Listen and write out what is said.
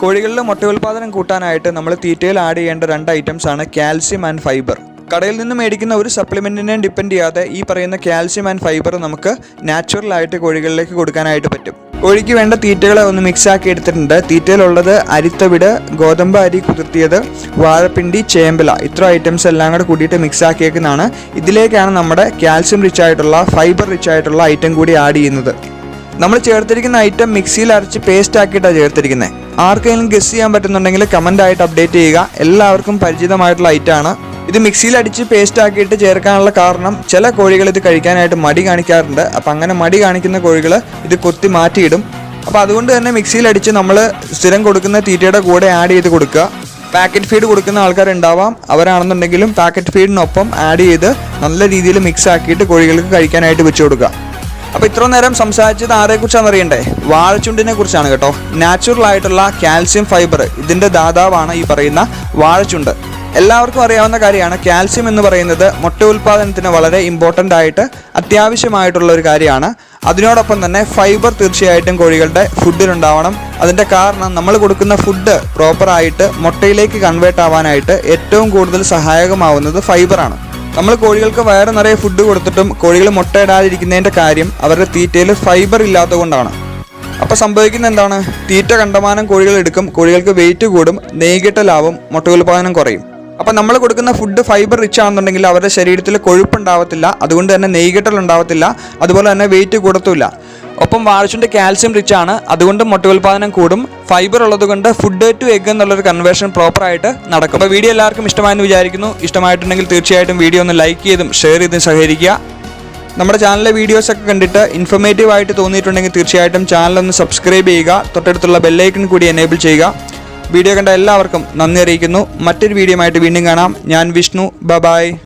കോഴികളിലെ മുട്ട ഉൽപാദനം കൂട്ടാനായിട്ട് നമ്മൾ തീറ്റയിൽ ആഡ് ചെയ്യേണ്ട രണ്ട് ഐറ്റംസ് ആണ് കാൽസ്യം ആൻഡ് ഫൈബർ കടയിൽ നിന്ന് മേടിക്കുന്ന ഒരു സപ്ലിമെന്റിനെയും ഡിപ്പെൻഡ് ചെയ്യാതെ ഈ പറയുന്ന കാൽസ്യം ആൻഡ് ഫൈബർ നമുക്ക് നാച്ചുറലായിട്ട് കോഴികളിലേക്ക് കൊടുക്കാനായിട്ട് പറ്റും. കോഴിക്ക് വേണ്ട തീറ്റകളെ ഒന്ന് മിക്സ് ആക്കി എടുത്തിട്ടുണ്ട്. തീറ്റയിലുള്ളത് അരിത്തവിട് ഗോതമ്പ് അരി കുതിർത്തിയത് വാഴപ്പിണ്ടി ചേമ്പില. ഇത്ര ഐറ്റംസ് എല്ലാം കൂടെ കൂട്ടിയിട്ട് മിക്സ് ആക്കിയേക്കുന്നതാണ്. ഇതിലേക്കാണ് നമ്മുടെ കാൽസ്യം റിച്ച് ആയിട്ടുള്ള ഫൈബർ റിച്ച് ആയിട്ടുള്ള ഐറ്റം കൂടി ആഡ് ചെയ്യുന്നത്. നമ്മൾ ചേർത്തിരിക്കുന്ന ഐറ്റം മിക്സിയിൽ അരച്ച് പേസ്റ്റ് ആക്കിയിട്ടാണ് ചേർത്തിരിക്കുന്നത് ആർക്കെങ്കിലും ഗസ് ചെയ്യാൻ പറ്റുന്നുണ്ടെങ്കിൽ കമന്റ് ആയിട്ട് അപ്ഡേറ്റ് ചെയ്യുക. എല്ലാവർക്കും പരിചിതമായിട്ടുള്ള ഐറ്റാണ് ഇത് മിക്സിയിൽ അടിച്ച് പേസ്റ്റ് ആക്കിയിട്ട് ചേർക്കാനുള്ള കാരണം ചില കോഴികൾ ഇത് കഴിക്കാനായിട്ട് മടി കാണിക്കാറുണ്ട്. അപ്പം അങ്ങനെ മടി കാണിക്കുന്ന കോഴികൾ ഇത് കൊത്തി മാറ്റിയിടും. അപ്പോൾ അതുകൊണ്ട് തന്നെ മിക്സിയിൽ അടിച്ച് നമ്മൾ സ്ഥിരം കൊടുക്കുന്ന തീറ്റയുടെ കൂടെ ആഡ് ചെയ്ത് കൊടുക്കുക. പാക്കറ്റ് ഫീഡ് കൊടുക്കുന്ന ആൾക്കാരുണ്ടാവാം. അവരാണെന്നുണ്ടെങ്കിലും പാക്കറ്റ് ഫീഡിനൊപ്പം ആഡ് ചെയ്ത് നല്ല രീതിയിൽ മിക്സ് ആക്കിയിട്ട് കോഴികൾക്ക് കഴിക്കാനായിട്ട് വെച്ച് കൊടുക്കുക. അപ്പോൾ ഇത്ര നേരം സംസാരിച്ചത് ആരെക്കുറിച്ചാണെന്ന് അറിയണ്ടേ? വാഴച്ചുണ്ടിനെ കുറിച്ചാണ് കേട്ടോ. നാച്ചുറൽ ആയിട്ടുള്ള കാൽസ്യം ഫൈബർ ഇതിന്റെ ദാതാവാണ് ഈ പറയുന്ന വാഴച്ചുണ്ട്. എല്ലാവർക്കും അറിയാവുന്ന കാര്യമാണ്. കാൽസ്യം എന്ന് പറയുന്നത് മുട്ട ഉൽപ്പാദനത്തിന് വളരെ ഇമ്പോർട്ടന്റ് ആയിട്ട് അത്യാവശ്യമായിട്ടുള്ള ഒരു കാര്യമാണ്. അതിനോടൊപ്പം തന്നെ ഫൈബർ തീർച്ചയായിട്ടും കോഴികളുടെ ഫുഡിലുണ്ടാവണം അതിന്റെ കാരണം നമ്മൾ കൊടുക്കുന്ന ഫുഡ് പ്രോപ്പറായിട്ട് മുട്ടയിലേക്ക് കൺവേർട്ട് ആവാനായിട്ട് ഏറ്റവും കൂടുതൽ സഹായകമാവുന്നത് ഫൈബറാണ് നമ്മൾ കോഴികൾക്ക് വയറ് നിറയെ ഫുഡ് കൊടുത്തിട്ടും കോഴികൾ മുട്ടയിടാതിരിക്കുന്നതിന്റെ കാര്യം അവരുടെ തീറ്റയിൽ ഫൈബർ ഇല്ലാത്തതുകൊണ്ടാണ്. അപ്പോൾ സംഭവിക്കുന്ന എന്താണ്? തീറ്റ കണ്ടമാനം കോഴികൾ എടുക്കും കോഴികൾക്ക് വെയിറ്റ് കൂടും നെയ്കിട്ടലാവും മുട്ട മുട്ടയുൽപാദനം കുറയും. അപ്പോൾ നമ്മൾ കൊടുക്കുന്ന ഫുഡ് ഫൈബർ റിച്ച് ആണെന്നുണ്ടെങ്കിൽ അവരുടെ ശരീരത്തിൽ കൊഴുപ്പുണ്ടാവത്തില്ല അതുകൊണ്ട് തന്നെ നെയ്കിട്ടൽ ഉണ്ടാവത്തില്ല അതുപോലെ തന്നെ വെയിറ്റ് കൂടത്തുമില്ല. ഒപ്പം വാഴച്ചുണ്ട് കാൽസ്യം റിച്ച് ആണ്. അതുകൊണ്ട് മുട്ട ഉൽപാദനം കൂടും. ഫൈബർ ഉള്ളതുകൊണ്ട് ഫുഡ് ടു എഗ് എന്നുള്ളൊരു കൺവേർഷൻ പ്രോപ്പറായിട്ട് നടക്കും. അപ്പോൾ വീഡിയോ എല്ലാവർക്കും ഇഷ്ടമായെന്ന് വിചാരിക്കുന്നു. ഇഷ്ടമായിട്ടുണ്ടെങ്കിൽ തീർച്ചയായിട്ടും വീഡിയോ ഒന്ന് ലൈക്ക് ചെയ്തും ഷെയർ ചെയ്തും സഹകരിക്കുക. നമ്മുടെ ചാനലിലെ വീഡിയോസ് ഒക്കെ കണ്ടിട്ട് ഇൻഫർമേറ്റീവ് ആയിട്ട് തോന്നിയിട്ടുണ്ടെങ്കിൽ തീർച്ചയായിട്ടും ചാനൽ ഒന്ന് സബ്സ്ക്രൈബ് ചെയ്യുക. തൊട്ടടുത്തുള്ള ബെല്ലൈക്കൺ കൂടി എനേബിൾ ചെയ്യുക. വീഡിയോ കണ്ട എല്ലാവർക്കും നന്ദി അറിയിക്കുന്നു. മറ്റൊരു വീഡിയോ ആയിട്ട് വീണ്ടും കാണാം. ഞാൻ വിഷ്ണു. ബ ബായ്